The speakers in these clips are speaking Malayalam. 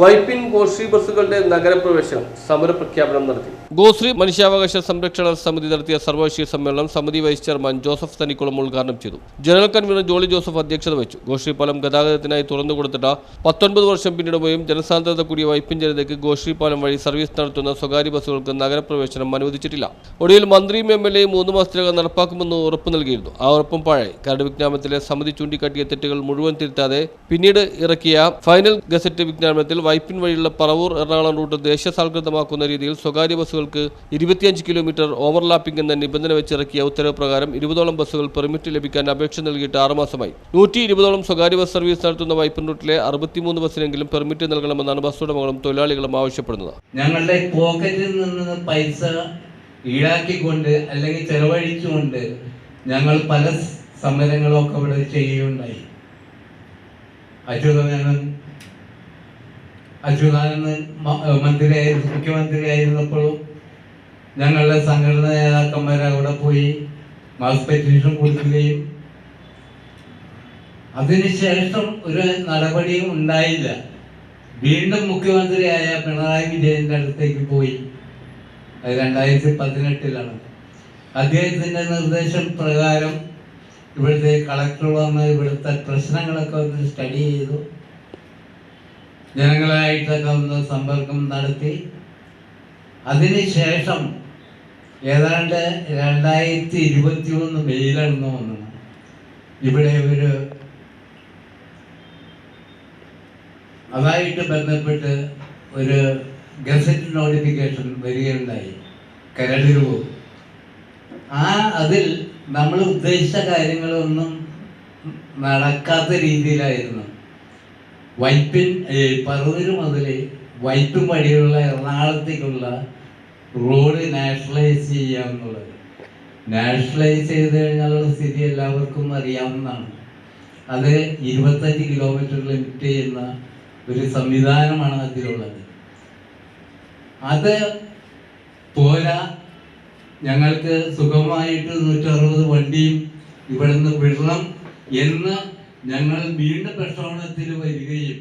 Vypin Goshree ബസ്സുകളുടെ നഗരപ്രവേശനം സമര പ്രഖ്യാപനം നടത്തി. ഗോശ്രീ മനുഷ്യാവകാശ സംരക്ഷണ സമിതി നടത്തിയ സർവകക്ഷി സമ്മേളനം സമിതി വൈസ് ചെയർമാൻ ജോസഫ് തനിക്കുളം ഉദ്ഘാടനം ചെയ്തു. ജനറൽ കൺവീനർ ജോളി ജോസഫ് അധ്യക്ഷത വഹിച്ചു. ഗോശ്രീ പാലം ഗതാഗതത്തിനായി തുറന്നു കൊടുത്തിട്ട് പത്തൊൻപത് വർഷം പിന്നിടുകയും ജനസാന്ദ്രത കൂടിയ വൈപ്പിൻ ജനതയ്ക്ക് ഗോശ്രീ പാലം വഴി സർവീസ് നടത്തുന്ന സ്വകാര്യ ബസ്സുകൾക്ക് നഗരപ്രവേശനം അനുവദിച്ചിട്ടില്ല. ഒടുവിൽ മന്ത്രിയും എം എൽ എയും മൂന്ന് മാസത്തിനകം നടപ്പാക്കുമെന്ന് ഉറപ്പ് നൽകിയിരുന്നു. ആ ഉറപ്പും പാഴായി. കരട് വിജ്ഞാപനത്തിലെ സമിതി ചൂണ്ടിക്കാട്ടിയ തെറ്റുകൾ മുഴുവൻ തിരുത്താതെ പിന്നീട് ഇറക്കിയ ഫൈനൽ ഗസറ്റ് വിജ്ഞാപനത്തിൽ വൈപ്പിൻ വഴിയുള്ള പറവൂർ എറണാകുളം റൂട്ട് ദേശസാൽകൃതമാക്കുന്ന രീതിയിൽ സ്വകാര്യ ബസ്സുകൾക്ക് ഇരുപത്തിയഞ്ച് കിലോമീറ്റർ ഓവർലാപ്പിംഗ് എന്ന നിബന്ധന വെച്ചിറക്കിയ ഉത്തരവ് പ്രകാരം ഇരുപതോളം ബസ്സുകൾ പെർമിറ്റ് ലഭിക്കാൻ അപേക്ഷ നൽകിയിട്ട് ആറുമാസമായി. നൂറ്റി ഇരുപതോളം സ്വകാര്യ ബസ് സർവീസ് നടത്തുന്ന വൈപ്പിൻ റൂട്ടിലെ അറുപത്തിമൂന്ന് ബസ്സിനെങ്കിലും പെർമിറ്റ് നൽകണമെന്നാണ് ബസ് ഉടമകളും തൊഴിലാളികളും ആവശ്യപ്പെടുന്നത്. ഞങ്ങളുടെ പോക്കറ്റിൽ നിന്ന് പൈസ ഈടാക്കിക്കൊണ്ട് അല്ലെങ്കിൽ ചെലവഴിച്ചുകൊണ്ട് ഞങ്ങൾ പല സമരങ്ങളൊക്കെ ഇവിടെ ചെയ്യുകയുണ്ടായി. അച്യുതമേനോൻ അച്യുതാനന്ദൻ മന്ത്രിയായിരുന്നു മുഖ്യമന്ത്രിയായിരുന്നപ്പോഴും ഞങ്ങളുടെ സംഘടനാ നേതാക്കന്മാർ അവിടെ പോയി മാസ് പെറ്റീഷൻ കൊടുക്കുകയും. അതിനുശേഷം ഒരു നടപടിയും ഉണ്ടായില്ല. വീണ്ടും മുഖ്യമന്ത്രിയായ പിണറായി വിജയന്റെ അടുത്തേക്ക് പോയി. അത് രണ്ടായിരത്തി പതിനെട്ടിലാണ് അദ്ദേഹത്തിന്റെ നിർദ്ദേശം പ്രകാരം ഇവിടുത്തെ കളക്ടർ വന്ന് ഇവിടുത്തെ പ്രശ്നങ്ങളൊക്കെ സ്റ്റഡി ചെയ്തു. ജനങ്ങളായിട്ടൊക്കെ ഒന്ന് സമ്പർക്കം നടത്തി. അതിനുശേഷം ഏതാണ്ട് രണ്ടായിരത്തി ഇരുപത്തി ഒന്ന് മെയിലാണെന്ന് വന്നു ഇവിടെ ഒരു അതായിട്ട് ബന്ധപ്പെട്ട് ഒരു ഗസറ്റ് നോട്ടിഫിക്കേഷൻ വരികയുണ്ടായി. കരട് രൂപം ആ അതിൽ നമ്മൾ ഉദ്ദേശിച്ച കാര്യങ്ങളൊന്നും നടക്കാത്ത രീതിയിലായിരുന്നു. വൈപ്പിൻ പറവൂർ മുതൽ വൈപ്പിൻ വഴിയുള്ള എറണാകുളത്തേക്കുള്ള റോഡ് നാഷണലൈസ് ചെയ്യാമെന്നുള്ളത്. നാഷണലൈസ് ചെയ്ത് കഴിഞ്ഞാലുള്ള സ്ഥിതി എല്ലാവർക്കും അറിയാവുന്നതാണ്. അത് ഇരുപത്തഞ്ച് കിലോമീറ്റർ ലിമിറ്റ് ചെയ്യുന്ന ഒരു സംവിധാനമാണ് അതിലുള്ളത്. അത് പോരാ ഞങ്ങൾക്ക് സുഖമായിട്ട് നൂറ്ററുപത് വണ്ടിയും ഇവിടുന്ന് വിടണം എന്ന് ഞങ്ങൾ വീണ്ടും പ്രക്ഷോഭണത്തിൽ വരികയും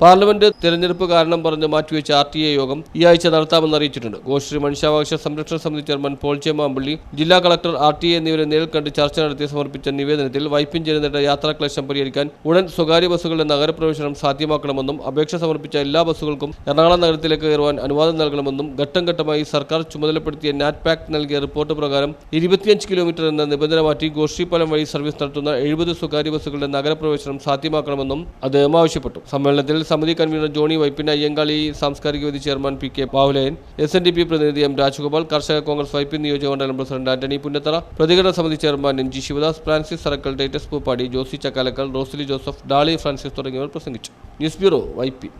പാർലമെന്റ് തെരഞ്ഞെടുപ്പ് കാരണം പറഞ്ഞ് മാറ്റിവെച്ച ആർ ടി എ യോഗം ഈ ആഴ്ച നടത്താമെന്ന് അറിയിച്ചിട്ടുണ്ട്. ഗോശ്രീ മനുഷ്യാവകാശ സംരക്ഷണ സമിതി ചെയർമാൻ പോൾ ചേമാമ്പള്ളി ജില്ലാ കളക്ടർ ആർ ടി എ എന്നിവരെ നേരിൽ കണ്ട് ചർച്ച നടത്തി സമർപ്പിച്ച നിവേദനത്തിൽ വൈപ്പിൻ ജനതയുടെ യാത്രാക്ലേശം പരിഹരിക്കാൻ ഉടൻ സ്വകാര്യ ബസ്സുകളുടെ നഗരപ്രവേശനം സാധ്യമാക്കണമെന്നും അപേക്ഷ സമർപ്പിച്ച എല്ലാ ബസ്സുകൾക്കും എറണാകുളം നഗരത്തിലേക്ക് കയറുവാൻ അനുവാദം നൽകണമെന്നും ഘട്ടം ഘട്ടമായി സർക്കാർ ചുമതലപ്പെടുത്തിയ നാറ്റ് പാക്ക് നൽകിയ റിപ്പോർട്ട് പ്രകാരം ഇരുപത്തിയഞ്ച് കിലോമീറ്റർ എന്ന നിബന്ധന മാറ്റി ഗോശ്രീപാലം വഴി സർവീസ് നടത്തുന്ന എഴുപത് സ്വകാര്യ ബസ്സുകളുടെ നഗരപ്രവേശനം സാധ്യമാക്കണമെന്നും അദ്ദേഹം ആവശ്യപ്പെട്ടു. സമ്മേളനത്തിൽ സമിതി കൺവീനർ ജോണി വൈപ്പിൻ അയ്യങ്കാളി സാംസ്കാരിക വേദി chairman P K Bahulayan S N D P പ്രതിനിധി എം രാജഗോപാൽ കർഷക കോൺഗ്രസ് വൈപ്പിൻ നിയോജകമണ്ഡലം പ്രസിഡന്റ് ആന്റണി പുന്നത്തറ പ്രതികരണ സമിതി chairman M G Sivadas Francis Sarakkal dates Pooppadi Josy Chakkalakkal Rosly Joseph Dolly Francis തുടങ്ങിയവർ പ്രസംഗിച്ചു. News bureau Vypin